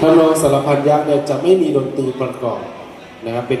ทำนองสารพันยักษ์เนี่ยจะไม่มีดนตรีประกอบนะครับเป็น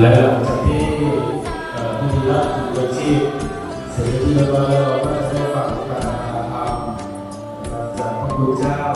และหลังจากที่ผู้ที่รับเงินชีพเสร็จที่แล้วก็ Good job.